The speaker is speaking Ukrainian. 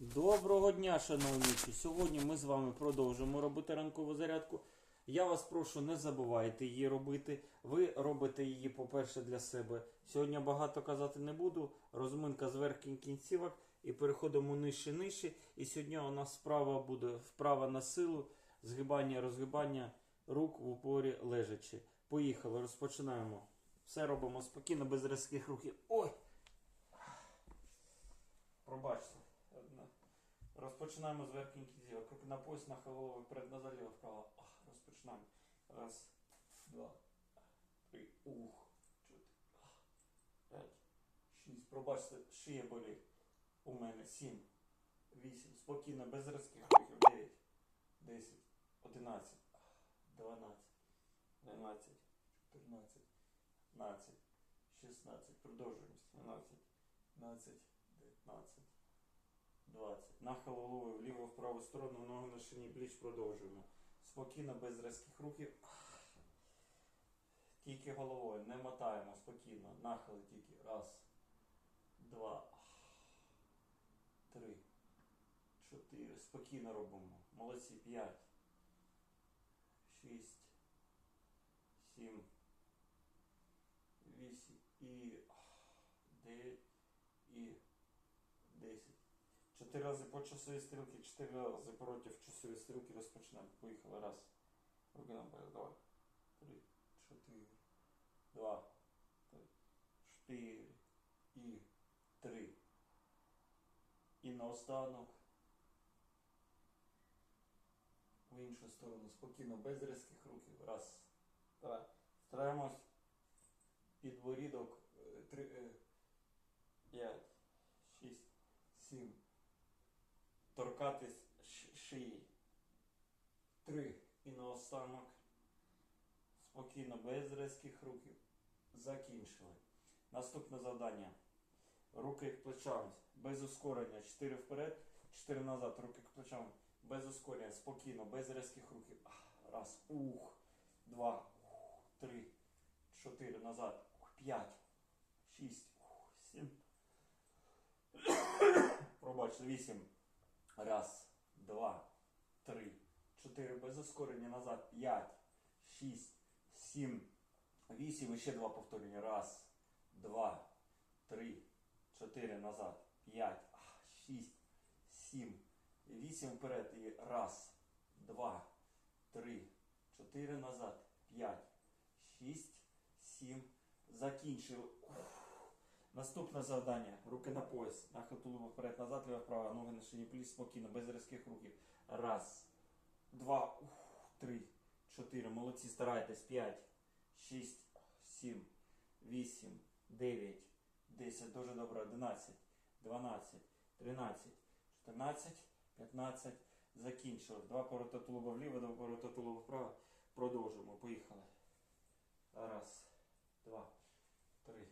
Доброго дня, шановні! Сьогодні ми з вами продовжимо робити ранкову зарядку. Я вас прошу, не забувайте її робити. Ви робите її, по-перше, для себе. Сьогодні багато казати не буду. Розминка з верхніх кінцівок і переходимо нижче нижче. І сьогодні у нас справа буде вправа на силу, згибання, розгибання рук в упорі лежачи. Поїхали, розпочинаємо. Все робимо спокійно, без різких рухів. Ой! Пробачте. Розпочинаємо з верхніх кінцівок. Руки на пояс, нахил голови вперед, назад, ліво, вправо. Розпочинаємо. Раз, два, три, ух, чотири, п'ять, шість. Пробачте, шия болить. У мене сім, вісім. Спокійно, без різких рухів. Дев'ять, десять, одинадцять, дванадцять, тринадцять, чотирнадцять, п'ятнадцять, шістнадцять. Продовжуємо. Сімнадцять, п'ятнадцять, дев'ятнадцять. 20. Нахил голови вліво в праву сторону, ноги на шині пліч продовжуємо. Спокійно, без різких рухів. Тільки головою, не мотаємо, спокійно. Нахили тільки. Раз, два, три, чотири. Спокійно робимо. Молодці. П'ять, шість, сім, вісім і дев'ять і. Чотири рази по часовій стрілці, чотири рази проти часової стрілки розпочнемо. Поїхали. Раз. Руки на пояс. Давай. Три, чотири, два, три, чотири і три. І наостанок. В іншу сторону. Спокійно, без різких рухів. Раз. Два. Стараємось підборідок. е, Три, е, п'ять, шість, сім торкатись шиї. Три. І наостанок. Спокійно, без різких рухів. Закінчили. Наступне завдання. Руки к плечам. Без ускорення. 4 вперед, 4 назад. Руки к плечам. Без ускорення. Спокійно, без різких рухів. Ах, Раз. Ух. Два. Ух. Три. Чотири. Назад. Ух. П'ять. Шість. Ух. Сім. Пробачте. Вісім. Раз, два, три, чотири. Без ускорення назад. П'ять, шість, сім, вісім. І ще два повторення. Раз, два, три, чотири. Назад. П'ять, шість, сім, вісім вперед. І раз, два, три, чотири. Назад. П'ять, шість, сім. Закінчили. Наступне завдання. Руки на пояс. Нахил тулуба вперед, назад, ліва вправо. Ноги на шині пліч спокійно, без різких рухів. Раз, два, ух, три, чотири. Молодці, старайтесь. П'ять, шість, сім, вісім, дев'ять, десять. Дуже добре. Одинадцять, дванадцять, тринадцять, чотирнадцять, п'ятнадцять. Закінчили. Два поворота тулуба вліво, два поворота тулуба вправо. Продовжуємо. Поїхали. Раз, два, три,